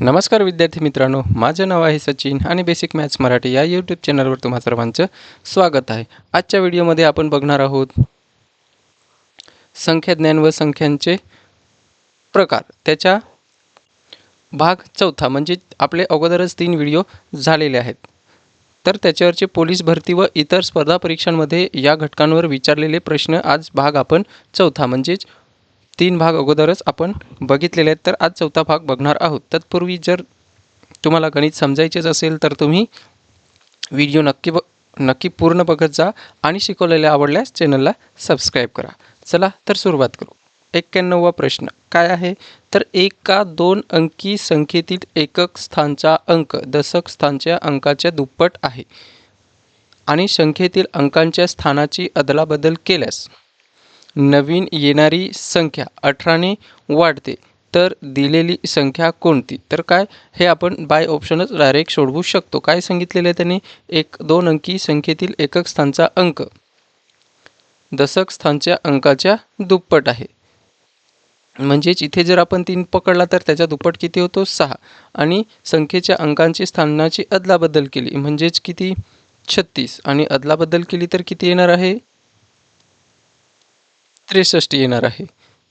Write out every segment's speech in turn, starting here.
नमस्कार विद्यार्थी मित्रांनो माझं नाव आहे सचिन आणि बेसिक मॅथ्स मराठी या यूट्यूब चॅनलवर तुम्हा सर्वांचं स्वागत आहे. आजच्या व्हिडिओमध्ये आपण बघणार आहोत संख्याज्ञान व संख्यांचे प्रकार. त्याच्या भाग चौथा म्हणजे आपले अगोदरच तीन व्हिडिओ झालेले आहेत. तर त्याच्यावरचे पोलीस भरती व इतर स्पर्धा परीक्षांमध्ये या घटकांवर विचारलेले प्रश्न आज भाग आपण चौथा म्हणजेच तीन भाग अगोदरच आपण बघितलेले आहेत. तर आज चौथा भाग बघणार आहोत. तत्पूर्वी जर तुम्हाला गणित समजायचेच असेल तर तुम्ही व्हिडिओ नक्की ब नक्की पूर्ण बघत जा आणि शिकवलेले आवडल्यास चॅनलला सबस्क्राईब करा. चला तर सुरुवात करू. एक्क्याण्णववा प्रश्न. काय आहे? तर एका दोन अंकी संख्येतील एकक स्थानचा अंक दशक स्थानच्या अंकाच्या दुप्पट आहे. आणि संख्येतील अंकांच्या स्थानाची अदलाबदल केल्यास नवीन येणारी संख्या अठराने वाढते तर दिलेली संख्या कोणती? तर काय? हे आपण बाय ऑप्शनच डायरेक्ट सोडवू शकतो. काय सांगितलेलं आहे त्याने? एक दोन अंकी संख्येतील एकक स्थानचा अंक. दशक स्थानच्या अंकाच्या दुप्पट आहे. म्हणजेच इथे जर आपण तीन पकडला तर त्याचा दुप्पट किती होतो? सहा. आणि संख्येच्या अंकांची स्थानाची अदलाबदल केली म्हणजेच किती? छत्तीस. आणि अदलाबदल केली तर किती येणार आहे? त्रेसष्ट येणार आहे.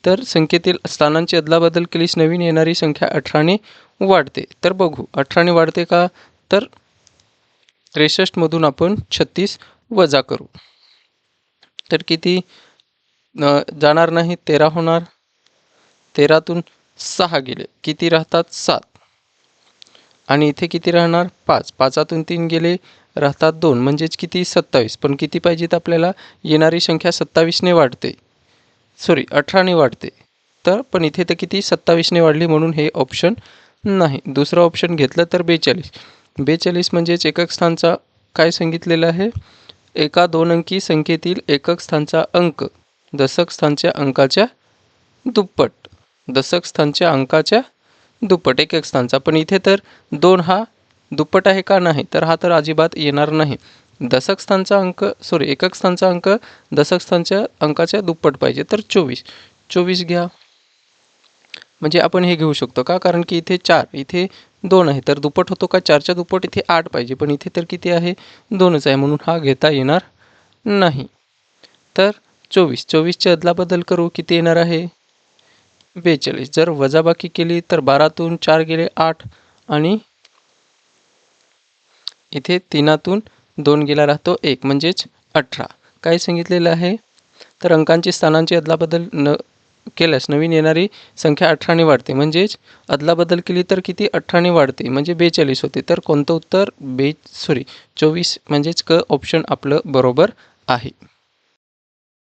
तर संख्येतील स्थानांची अदलाबदल केलीस नवीन येणारी संख्या अठराने वाढते. तर बघू अठराने वाढते का? तर त्रेसष्टमधून आपण छत्तीस वजा करू. तर किती? जाणार नाही तेरा होणार. तेरातून सहा गेले. किती राहतात? सात. आणि इथे किती राहणार? पाच. पाचातून तीन गेले राहतात दोन. म्हणजेच किती? सत्तावीस. पण किती पाहिजेत आपल्याला? येणारी संख्या सत्तावीसने वाढते. सॉरी अठराने वाढते. तर पण इथे तर किती? सत्तावीसने वाढली म्हणून हे ऑप्शन नाही. दुसरं ऑप्शन घेतलं तर बेचाळीस. बेचाळीस म्हणजेच एकक स्थानचा काय सांगितलेलं आहे? एका दोन अंकी संख्येतील एकक स्थानचा अंक. दशक स्थानच्या अंकाच्या दुप्पट. दशक स्थानच्या अंकाच्या दुप्पट. एकक स्थानचा. पण इथे तर दोन हा दुप्पट आहे का नाही? तर हा तर अजिबात येणार नाही. दशक स्थानचा अंक सॉरी एकक स्थानचा अंक दशक स्थानच्या अंकाच्या दुप्पट पाहिजे. तर चोवीस. चोवीस घ्या. म्हणजे आपण हे घेऊ शकतो का? कारण की इथे चार इथे दोन आहे. तर दुप्पट होतो का? चारच्या दुप्पट इथे आठ पाहिजे. पण इथे तर किती आहे? दोनच आहे. म्हणून हा घेता येणार नाही. तर चोवीस. चोवीसच्या अदलाबदल करू. किती येणार आहे? बेचाळीस. जर वजाबाकी केली तर बारातून चार गेले आठ. आणि इथे तीनातून दोन गेला राहतो एक म्हणजेच अठरा. काय सांगितलेलं आहे? तर अंकांची स्थानांची अदलाबदल न केल्यास नवीन येणारी संख्या अठराने वाढते. म्हणजेच अदलाबदल केली तर किती? अठराने वाढते. म्हणजे बेचाळीस होते. तर कोणतं उत्तर? बे सॉरी चोवीस म्हणजेच क ऑप्शन आपलं बरोबर आहे.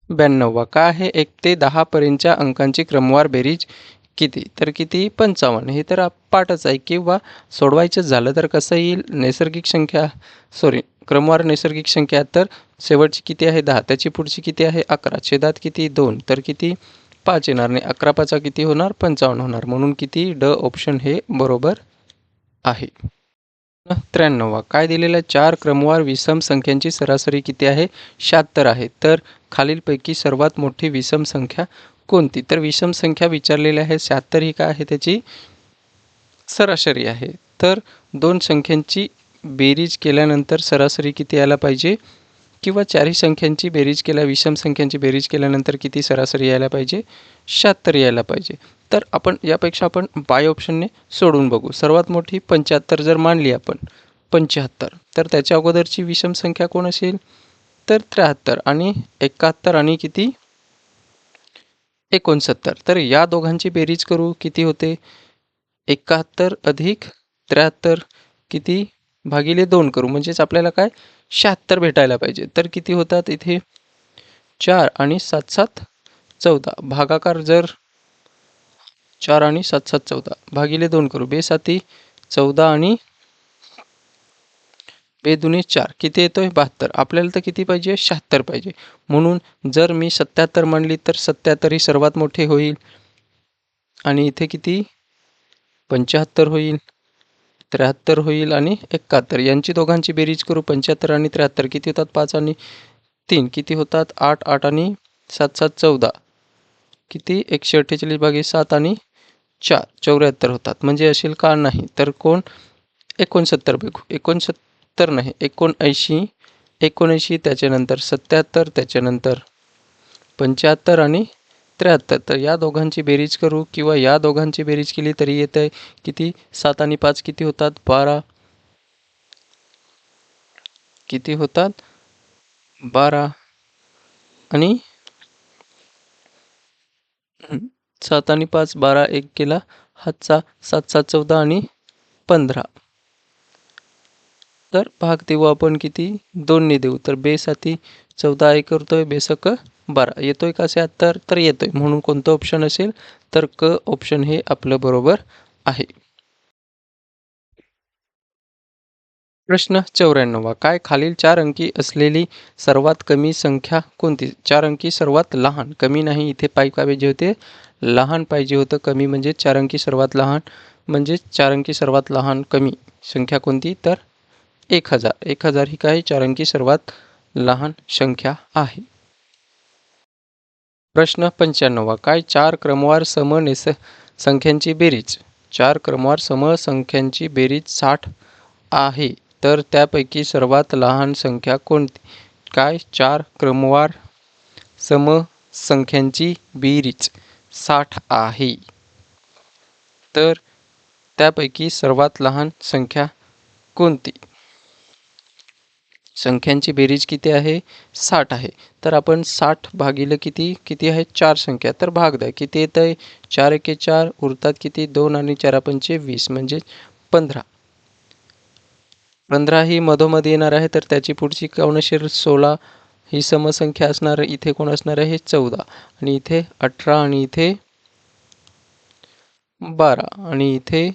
ब्याण्णववा. काय आहे? एक ते दहापर्यंतच्या अंकांची क्रमवार बेरीज किती? तर किती? पंचावन्न. हे तर पाठच आहे. किंवा सोडवायचं झालं तर कसं येईल? नैसर्गिक संख्या सॉरी क्रमवार नैसर्गिक संख्या तर शेवटची किती आहे? दहा. त्याची पुढची किती आहे? अकरा. छेदात किती? दोन. तर किती? पाच येणार नाही. अकरा पाचा किती होणार? पंचावन्न होणार. म्हणून किती? ड ऑप्शन हे बरोबर आहे. त्र्याण्णवा काय दिलेलं चार क्रमवार विषम संख्यांची सरासरी किती आहे? शहात्तर आहे. तर खालीलपैकी सर्वात मोठी विषम संख्या कोणती? तर विषम संख्या विचारलेली आहे शहात्तर ही काय आहे? त्याची सरासरी आहे. तर दोन संख्यांची बेरीज केल्यानंतर सरासरी किती यायला पाहिजे? किंवा चारही संख्यांची बेरीज केल्या विषम संख्यांची बेरीज केल्यानंतर किती सरासरी यायला पाहिजे? शहात्तर यायला पाहिजे. तर आपण यापेक्षा आपण बाय ऑप्शनने सोडून बघू. सर्वात मोठी पंच्याहत्तर जर मानली आपण पंच्याहत्तर. तर त्याच्या अगोदरची विषम संख्या कोण असेल? तर त्र्याहत्तर. आणि एकाहत्तर आणि किती? एकोणसत्तर. तर या दोघांची बेरीज करू किती होते? एकाहत्तर अधिक त्र्याहत्तर किती भागिले दोन करू. म्हणजेच आपल्याला काय? शहात्तर भेटायला पाहिजे. तर किती होतात इथे? चार आणि सात सात चौदा. भागाकार जर चार आणि सात सात चौदा. भागिले दोन करू. बेसाती चौदा आणि बेदुने चार. किती येतोय? बहात्तर. आपल्याला तर किती पाहिजे? शहात्तर पाहिजे. म्हणून जर मी सत्याहत्तर म्हणली तर सत्याहत्तर ही सर्वात मोठे होईल. आणि इथे किती? पंच्याहत्तर होईल. त्र्याहत्तर होईल आणि एकाहत्तर. यांची दोघांची बेरीज करू. पंच्याहत्तर आणि त्र्याहत्तर. किती होतात? पाच आणि तीन. किती होतात? आठ आठ आणि सात सात चौदा. किती? एकशे अठ्ठेचाळीस भागे सात आणि चार. चौऱ्याहत्तर होतात. म्हणजे असेल का? नाही. तर कोण? एकोणसत्तर बघू. एकोणसत्तर नाही एकोणऐंशी एकोणऐंशी त्याच्यानंतर सत्याहत्तर त्याच्यानंतर पंच्याहत्तर आणि त्र्याहत्तर. तर या दोघांची बेरीज करू किंवा या दोघांची बेरीज केली तरी येत आहे किती? सात आणि पाच किती होतात? बारा. किती होतात? बारा. आणि सात आणि पाच बारा एक केला हातचा सात सात चौदा आणि पंधरा. तर भाग देऊ आपण किती? दोनने देऊ. तर बेसाती चौदा एक करतोय बेसक बारा. येतोय का शहात्तर तर येतोय. म्हणून कोणतं ऑप्शन असेल? तर क ऑप्शन हे आपलं बरोबर आहे. प्रश्न चौऱ्याण्णवा. काय खालील चार अंकी असलेली सर्वात कमी संख्या कोणती? चार अंकी सर्वात लहान. कमी नाही इथे पाय पाहिजे होते? लहान पाहिजे होतं. कमी म्हणजे चार अंकी सर्वात लहान. म्हणजे चार अंकी सर्वात लहान कमी संख्या कोणती? तर एक हजार. एक हजार ही काय चार अंकी सर्वात लहान संख्या आहे. प्रश्न पंच्याण्णवा. काय चार क्रमवार समनेस संख्यांची बेरीज? चार क्रमवार सम संख्यांची बेरीज साठ आहे. तर त्यापैकी सर्वात लहान संख्या कोणती? काय चार क्रमवार सम संख्यांची बेरीज साठ आहे? तर त्यापैकी सर्वात लहान संख्या कोणती? संख्यांची बेरीज किती आहे? साठ आहे. तर आपण साठ भागिले किती? किती आहे? चार संख्या. तर भाग द्या. किती येतं आहे? चार एके चार. उरतात किती? दोन आणि चार पंचे वीस म्हणजे पंधरा. पंधरा ही मधोमध येणार आहे तर त्याची पुढची कोण सोळा ही समसंख्या असणार इथे कोण असणार आहे? चौदा. आणि इथे अठरा आणि इथे बारा. आणि इथे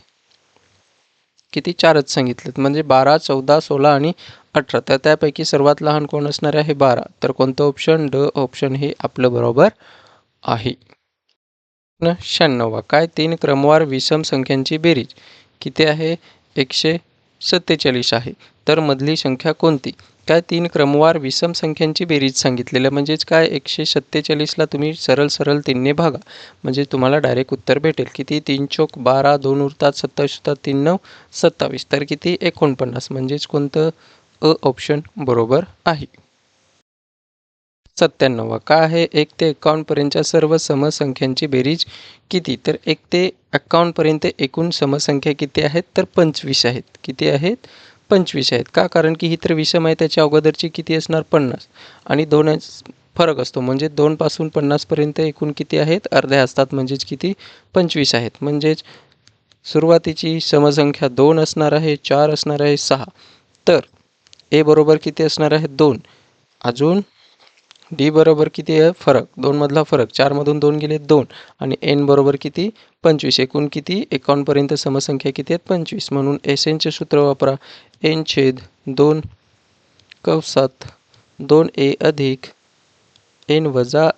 किती? चारच सांगितलेत. म्हणजे बारा चौदा सोळा आणि अठरा. तर त्यापैकी सर्वात लहान कोण असणार आहे? बारा. तर कोणतं ऑप्शन ड ऑप्शन हे आपलं बरोबर आहे. शहाण्णवा काय? तीन क्रमवार विषम संख्यांची बेरीज. किती आहे? एकशे सत्तेचाळीस आहे. तर मधली संख्या कोणती? काय तीन क्रमवार विषम संख्यांची बेरीज सांगितलेलं? म्हणजेच काय? एकशे सत्तेचाळीसला तुम्ही सरळ सरळ तीनने भागा. म्हणजे तुम्हाला डायरेक्ट उत्तर भेटेल. किती? तीन चौक बारा दोन उरतात सत्तावीस होतात तीन नऊ सत्तावीस. तर किती? एकोणपन्नास. म्हणजेच कोणतं अ ऑप्शन बरोबर आहे. सत्त्याण्णव काय आहे एक ते एकावन्नपर्यंतच्या सर्व समसंख्यांची बेरीज किती? तर एक ते एकावन्नपर्यंत एकूण समसंख्या किती आहेत? तर पंचवीस आहेत. किती आहेत? पंचवीस आहेत. का? कारण की ही तर विषम आहे त्याच्या अगोदरची किती असणार? पन्नास. आणि दोन फरक असतो. म्हणजे दोनपासून पन्नासपर्यंत एकूण किती आहेत? अर्ध्या असतात. म्हणजेच किती? पंचवीस आहेत. म्हणजेच सुरुवातीची समसंख्या दोन असणार आहे चार असणार आहे सहा. तर ए बरोबर किती असणार आहे? दोन. अजून डी बरोबर किती आहे? फरक. दोनमधला फरक. चारमधून दोन गेले दोन. आणि एन बरोबर किती? पंचवीस. एकूण किती? एकावन्नपर्यंत समसंख्या किती आहेत? पंचवीस. म्हणून एस एनचे सूत्र वापरा. एन छेद दोन कवसात दोन ए अधिक एन वजा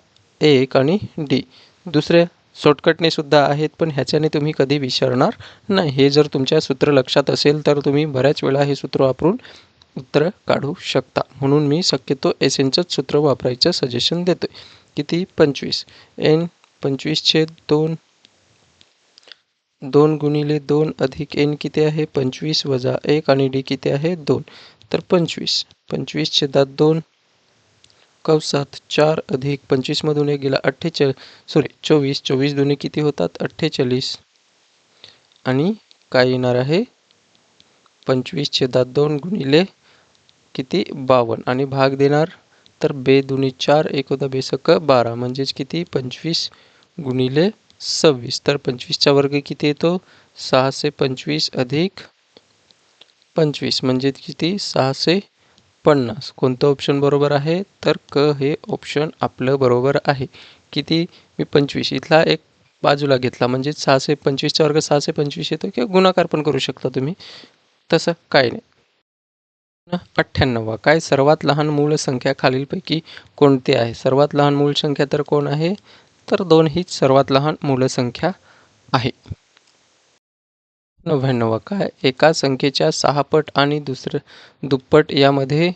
एक आणि डी. दुसऱ्या शॉर्टकटने सुद्धा आहेत पण ह्याच्याने तुम्ही कधी विसरणार नाही. हे जर तुमच्या सूत्र लक्षात असेल तर तुम्ही बऱ्याच वेळा हे सूत्र वापरून उत्तर काढू शकता. म्हणून मी शक्यतो एस एनचंच सूत्र वापरायचं सजेशन देतो किती? पंचवीस. एन पंचवीस छेद दोन. दोन गुणिले दोन अधिक एन किती आहे? पंचवीस वजा एक आणि डी किती आहे? दोन. तर पंचवीस. पंचवीस छेदात दोन. कवसात चार अधिक पंचवीसमधून एक गेला अठ्ठेचाळीस. सॉरी चोवीस. चोवीस दोन्ही किती होतात? अठ्ठेचाळीस. आणि काय येणार आहे? पंचवीस छेदात दोन गुणिले किती? बावन्न. आणि भाग देणार? तर बे दुनी चार एक होता बेसक बारा. म्हणजेच किती? पंचवीस गुणिले सव्वीस. तर पंचवीसचा वर्ग किती येतो? सहाशे पंचवीस अधिक पंचवीस. म्हणजे किती? सहाशे पन्नास. कोणतं ऑप्शन बरोबर आहे? तर क हे ऑप्शन आपलं बरोबर आहे. किती? मी पंचवीस. इथला एक बाजूला घेतला. म्हणजे सहाशे पंचवीसचा वर्ग सहाशे पंचवीस येतो किंवा गुणाकार पण करू शकता तुम्ही. तसं काय नाही. अठ्ठ्याण्णव. काय सर्वात लहान मूळ संख्या खालीलपैकी कोणती आहे? सर्वात लहान मूळ संख्या तर कोण आहे? तर दोन हीच सर्वात लहान मूळ संख्या आहे. नव्याण्णव. काय? एका संख्येच्या सहा पट आणि दुसरं दुप्पट यामध्ये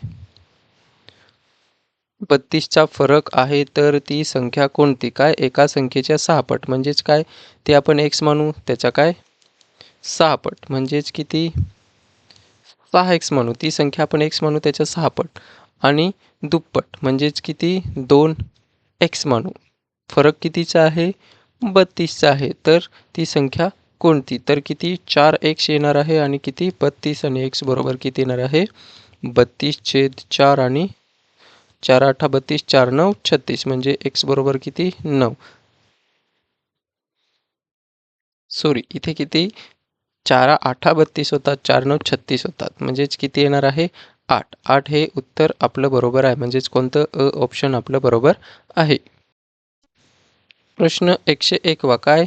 बत्तीसचा फरक आहे तर ती संख्या कोणती? काय? एका संख्येच्या सहा पट. म्हणजेच काय? ते आपण एक्स मानू. त्याचा काय? सहा पट. म्हणजेच किती? सहा एक्स म्हणू ती संख्या आपण एक्स मानू त्याच्या सहापट आणि दुप्पट म्हणजेच किती? दोन एक्स मानू फरक कितीचा आहे? बत्तीसचा आहे. तर ती संख्या कोणती? तर किती? चार एक्स येणार आहे आणि किती? बत्तीस आणि एक्स बरोबर किती येणार आहे? बत्तीस छेद चार आणि चार आठा बत्तीस चार नऊ छत्तीस. म्हणजे एक्स बरोबर किती? नऊ. सॉरी इथे किती? चार आठा बत्तीस होतात चार नऊ छत्तीस होतात. म्हणजेच किती येणार आहे? आठ. आठ हे उत्तर आपलं बरोबर आहे. म्हणजेच कोणतं अ ऑप्शन आपलं बरोबर आहे? प्रश्न एकशे एक वा काय?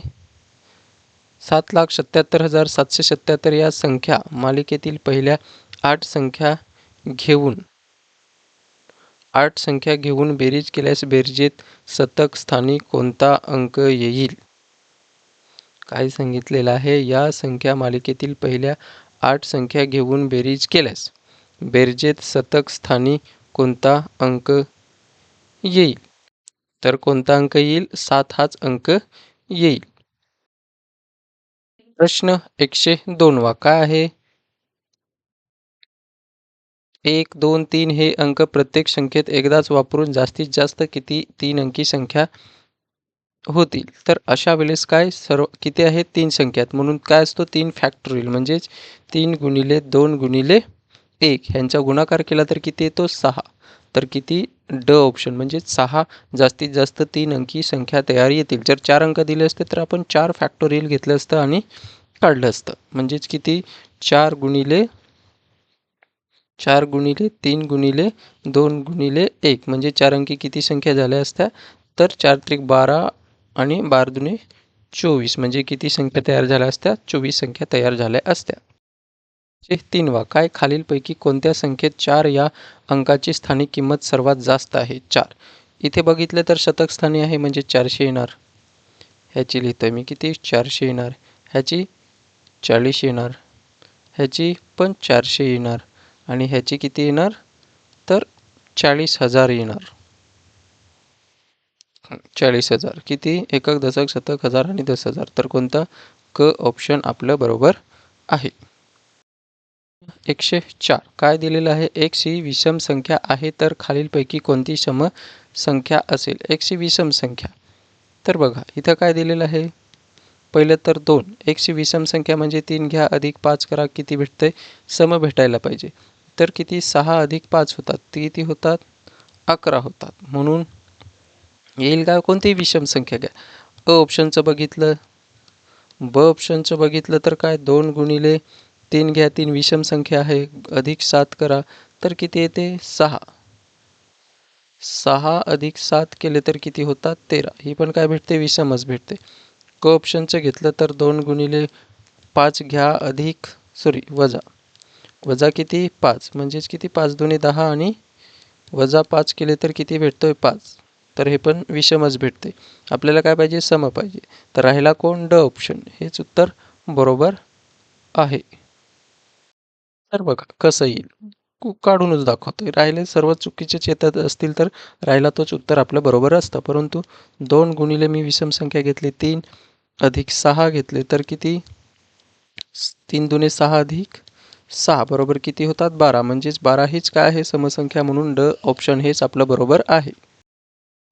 सात लाख सत्याहत्तर हजार सातशे सत्याहत्तर या संख्या मालिकेतील पहिल्या आठ संख्या घेऊन आठ संख्या घेऊन बेरीज केल्यास बेरजेत शतक स्थानी कोणता अंक येईल? काय सांगितलेलं आहे. या संख्या मालिकेतील पहिल्या आठ संख्या घेऊन बेरीज केल्यास बेरजेत शतक स्थानी कोणता अंक येईल? तर कोणता अंक येईल? सात हाच अंक येईल. प्रश्न एकशे दोन वा काय आहे? एक दोन तीन हे अंक प्रत्येक संख्येत एकदाच वापरून जास्तीत जास्त किती तीन अंकी संख्या होतील. तर अशा वेळेस काय सर्व किती आहे? तीन संख्या आहेत म्हणून काय असतो? तीन फॅक्टोरियल म्हणजेच तीन गुणिले दोन गुणिले एक. ह्यांचा गुणाकार केला तर किती येतो? सहा. तर किती? ड ऑप्शन म्हणजे सहा जास्तीत जास्त तीन अंकी संख्या तयार येतील. जर चार अंक दिले असते तर आपण चार फॅक्टोरियल घेतलं असतं आणि काढलं असतं. म्हणजेच किती? चार गुणिले चार गुणिले तीन गुणिले दोन गुणिले एक. म्हणजे चार अंकी किती संख्या झाल्या असत्या? तर चार त्रिक बारा आणि बार दुने चोवीस म्हणजे किती संख्या तयार झाल्या असत्या? चोवीस संख्या तयार झाल्या असत्या. चे तीन वा काय खालीलपैकी कोणत्या संख्येत चार या अंकाची स्थानिक किंमत सर्वात जास्त आहे? चार. इथे बघितलं तर शतक स्थानी आहे म्हणजे चारशे येणार. ह्याची लिहितोय मी किती? चारशे येणार. ह्याची चाळीस येणार. ह्याची पण चारशे येणार. आणि ह्याची किती येणार? तर चाळीस हजार येणार. चाळीस हजार. किती? एकक दशक शतक हजार आणि दस हजार. तर कोणता? क ऑप्शन आपलं बरोबर आहे. एकशे चार. काय दिलेलं आहे? एक्स ही विषम संख्या आहे तर खालीलपैकी कोणती सम संख्या असेल? एक्स ही विषम संख्या. तर बघा इथं काय दिलेलं आहे? पहिलं तर दोन. एकशे विषम संख्या म्हणजे तीन. घ्या अधिक पाच करा. किती भेटतंय? सम भेटायला पाहिजे. तर किती? सहा अधिक पाच होतात. किती होतात? अकरा होतात. म्हणून येईल का कोणतीही विषम संख्या घ्या. अ ऑप्शनचं बघितलं ब ऑप्शनचं बघितलं तर काय? दोन गुणिले तीन घ्या तीन विषम संख्या आहे. अधिक सात करा तर किती येते? सहा. सहा अधिक सात केले तर किती होतात? तेरा. ही पण काय भेटते? विषमच भेटते. क ऑप्शनचं घेतलं तर दोन गुणिले पाच घ्या अधिक सॉरी वजा. वजा किती? पाच. म्हणजेच किती? पाच दोन्ही दहा आणि वजा पाच केले तर किती भेटतोय? पाच. तर हे पण विषमच भेटते. आपल्याला काय पाहिजे? सम पाहिजे. तर राहिला कोण? ड ऑप्शन हेच उत्तर बरोबर आहे. तर बघा कसं येईल? काढूनच दाखवतोय. राहिले सर्व चुकीचेच येतात असतील तर राहिला तोच उत्तर आपलं बरोबर असतं. परंतु दोन गुणिले मी विषम संख्या घेतली तीन अधिक सहा घेतले तर किती? तीन दुने सहा अधिक सहा. बरोबर किती होतात? बारा. म्हणजेच बारा हीच काय आहे? समसंख्या म्हणून ड ऑप्शन हेच आपलं बरोबर आहे.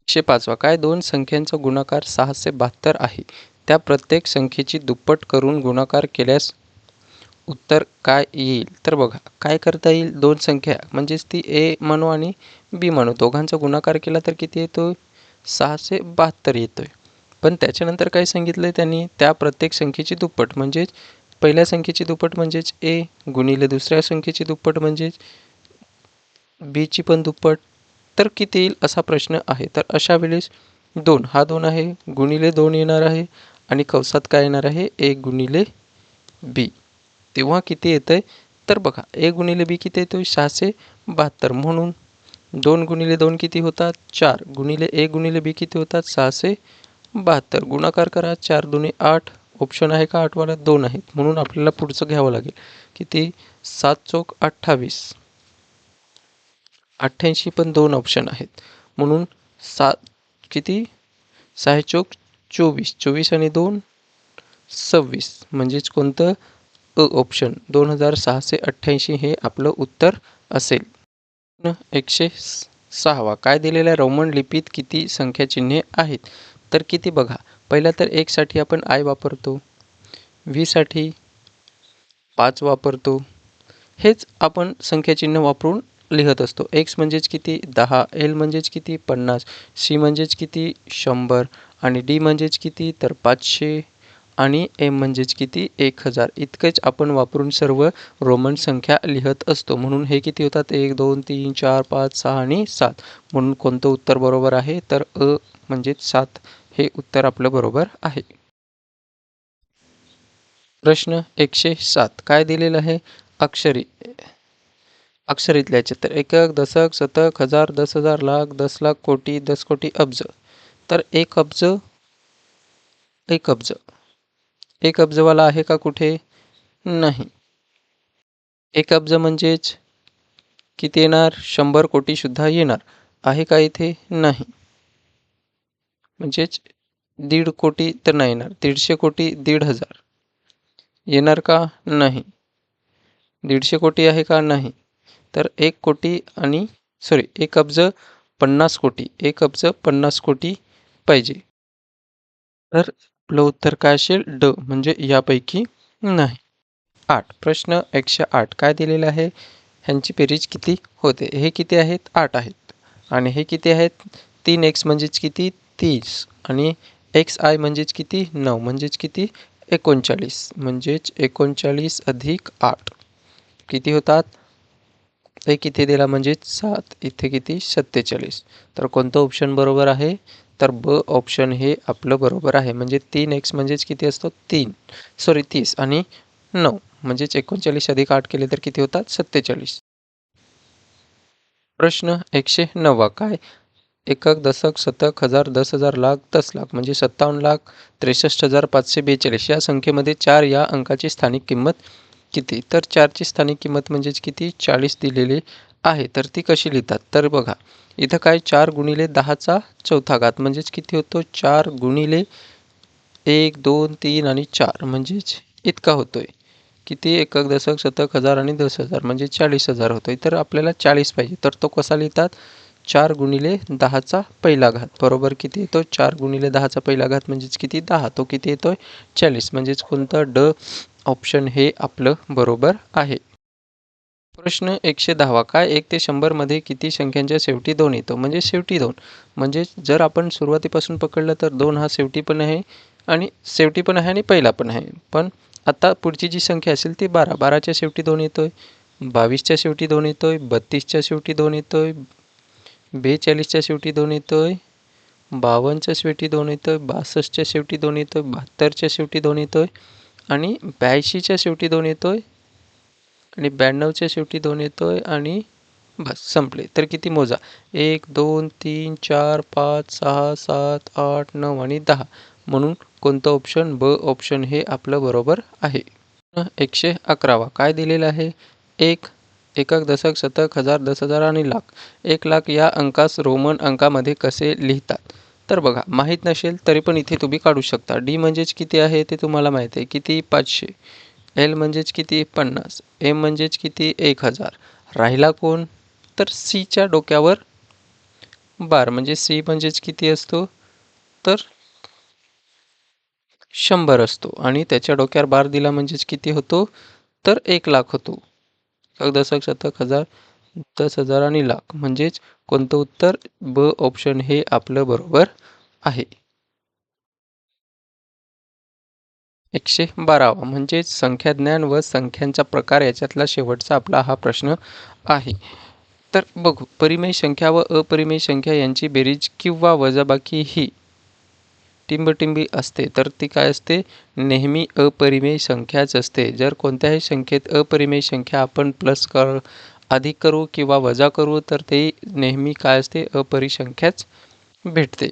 एकशे पाचवा. काय दोन संख्यांचा गुणाकार सहाशे बहात्तर आहे? त्या प्रत्येक संख्येची दुप्पट करून गुणाकार केल्यास उत्तर काय येईल? तर बघा काय करता येईल? दोन संख्या. म्हणजेच ती ए म्हणू आणि बी म्हणू. दोघांचा गुणाकार केला तर किती येतो सहाशे बहात्तर येतोय. पण त्याच्यानंतर काय सांगितलं आहे त्यांनी? त्या प्रत्येक संख्येची दुप्पट म्हणजेच पहिल्या संख्येची दुप्पट म्हणजेच ए गुणिले दुसऱ्या संख्येची दुप्पट म्हणजेच बीची पण दुप्पट. तर किती येईल असा प्रश्न आहे. तर अशा वेळेस दोन. हा दोन आहे गुणिले दोन येणार आहे आणि कवसात काय येणार आहे? ए गुणिले बी. तेव्हा किती येतं आहे तर बघा ए गुणिले बी किती येतो सहाशे बहात्तर. म्हणून दोन गुणिले दोन किती होतात? चार. गुणिले ए गुणिले बी किती होतात? सहाशे बहात्तर. गुणाकार करा. चार दोन्ही आठ. ऑप्शन आहे का? आठवाला दोन आहेत. म्हणून आपल्याला पुढचं घ्यावं लागेल. किती? सात चौक अठ्ठावीस. अठ्ठ्याऐंशी पण दोन ऑप्शन आहेत. म्हणून सात किती? सहा चोक चोवीस. चोवीस आणि दोन सव्वीस. म्हणजेच कोणतं? अ ऑप्शन दोन हजार सहाशे अठ्ठ्याऐंशी हे आपलं उत्तर असेल. एकशे सहावा. काय दिलेल्या रोमन लिपीत किती संख्या चिन्हे आहेत? तर किती बघा. पहिला तर एकसाठी आपण आय वापरतो. वीसाठी पाच वापरतो. हेच आपण संख्याचिन्ह वापरून लिहत असतो. एक्स म्हणजेच किती? दहा. एल म्हणजेच किती? पन्नास. सी म्हणजेच किती? शंभर. आणि डी म्हणजेच किती? तर पाचशे. आणि एम म्हणजेच किती? एक हजार. इतकंच आपण वापरून सर्व रोमन संख्या लिहत असतो. म्हणून हे किती होतात? एक दोन तीन चार पाच सहा आणि सात. म्हणून कोणतं उत्तर बरोबर आहे? तर अ म्हणजेच सात. हे उत्तर आपलं बरोबर आहे. प्रश्न एकशे सात. काय दिलेलं आहे? अक्षरी. अक्षर लिहायचे तर एकक दशक शतक हजार दस हजार लाख दस लाख कोटी दस कोटी अब्ज. तर एक अब्ज एक अब्ज. एक अब्जवाला आहे का कुठे? नाही. एक अब्ज म्हणजेच किती येणार? शंभर कोटी सुद्धा येणार. आहे का इथे? नाही. म्हणजेच दीड कोटी तर नाही येणार. दीडशे कोटी दीड हजार. येणार का? नाही. दीडशे कोटी आहे का? नाही. तर एक कोटी आणि सॉरी एक अब्ज पन्नास कोटी एक अब्ज पन्नास कोटी पाहिजे. तर आपलं उत्तर काय असेल? ड म्हणजे यापैकी नाही. आठ प्रश्न एकशे आठ. काय दिलेलं आहे? ह्यांची बेरीज किती होते? हे किती आहेत? आठ आहेत. आणि हे किती आहेत? तीन एक्स म्हणजेच किती? तीस. आणि एक्स आय म्हणजेच किती? नऊ. म्हणजेच किती? एकोणचाळीस. म्हणजेच एकोणचाळीस अधिक आठ. किती होतात? हे किती दिला म्हणजे सात इथे किती? सत्तेचाळीस. तर कोणतं ऑप्शन बरोबर आहे? तर ब ऑप्शन हे आपलं बरोबर आहे. म्हणजे तीन एक्स म्हणजेच किती असतो? तीन. सॉरी तीस. आणि नऊ. म्हणजेच एकोणचाळीस अधिक आठ केले तर किती होतात? सत्तेचाळीस. प्रश्न एकशे नववा. काय? एकक दशक शतक हजार दस हजार लाख दस लाख. म्हणजे सत्तावन्न लाख त्रेसष्ट हजार पाचशे बेचाळीस. या संख्येमध्ये चार या अंकाची स्थानिक किंमत किती? तर चारची स्थानिक किंमत म्हणजेच किती? चाळीस दिलेली आहे. तर ती कशी लिहितात? तर बघा इथं काय? चार गुणिले दहाचा चौथा घात म्हणजेच किती होतो? चार गुणिले एक दोन तीन आणि चार म्हणजेच इतका होतोय. किती? एकक दशक शतक हजार आणि दस हजार म्हणजे चाळीस हजार होतोय. तर आपल्याला चाळीस पाहिजे. तर तो कसा लिहितात? चार गुणिले दहाचा पहिला घात. बरोबर किती येतो? चार गुणिले दहाचा पहिला घात म्हणजेच किती? दहा. तो किती येतोय? चाळीस. म्हणजेच कोणतं? ड ऑप्शन हे आपलं बरोबर आहे. प्रश्न एकशे दहावा. काय एक ते शंभरमध्ये किती संख्यांच्या शेवटी दोन येतो? म्हणजे शेवटी दोन. म्हणजे जर आपण सुरुवातीपासून पकडलं तर दोन हा शेवटी पण आहे आणि शेवटी पण आहे आणि पहिला पण आहे. पण आता पुढची जी संख्या असेल ती बारा. बाराच्या शेवटी दोन येतोय. बावीसच्या शेवटी दोन येतोय. बत्तीसच्या शेवटी दोन येतोय. बेचाळीसच्या शेवटी दोन येतो आहे बावन्नच्या शेवटी दोन येतो आहे बासष्टच्या शेवटी दोन येतो आहे बहात्तरच्या शेवटी दोन येतो आहे आणि ब्याऐंशीच्या शेवटी दोन येतो आहे आणि ब्याण्णवच्या शेवटी दोन येतो आहे आणि बस संपले. तर किती मोजा? एक दोन तीन चार पाच सहा सात आठ नऊ आणि दहा. म्हणून कोणतं ऑप्शन ब ऑप्शन हे आपलं बरोबर आहे. एकशे अकरावा. काय दिलेलं आहे? एक एकक दशक शतक हजार दस हजार आणि लाख. एक लाख या अंकास रोमन अंकामध्ये कसे लिहितात? तर बघा माहीत नसेल तरी पण इथे तुम्ही काढू शकता. डी म्हणजेच किती आहे ते तुम्हाला माहीत आहे. किती पाचशे. एल म्हणजेच किती पन्नास. एम म्हणजेच किती एक हजार. राहिला कोण? तर सीच्या डोक्यावर बार म्हणजे सी म्हणजेच किती असतो? तर शंभर असतो. आणि त्याच्या डोक्यावर बार दिला म्हणजेच किती होतो? तर एक लाख होतो. दशक शतक हजार दस हजार आणि लाख. म्हणजेच कोणतं उत्तर? ब ऑप्शन हे आपलं बरोबर आहे. एकशे बारावा. म्हणजेच संख्याज्ञान व संख्यांचा प्रकार याच्यातला शेवटचा आपला हा प्रश्न आहे. तर बघू. परिमेय संख्या व अपरिमेय संख्या यांची बेरीज किंवा वजाबाकी ही टिंबटिंबी असते तर ती काय असते? नेहमी अपरिमेय संख्याच असते. जर कोणत्याही संख्येत अपरिमेय संख्या आपण प्लस कर अधिक करू किंवा वजा करू तर ते नेहमी काय असते? अपरिसंख्याच भेटते.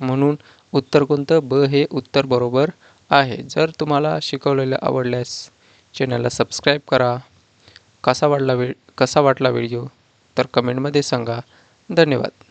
म्हणून उत्तर कोणतं? ब हे उत्तर बरोबर आहे. जर तुम्हाला शिकवलेलं आवडल्यास चॅनलला सबस्क्राईब करा. कसा वाटला वे कसा वाटला व्हिडिओ तर कमेंटमध्ये सांगा. धन्यवाद.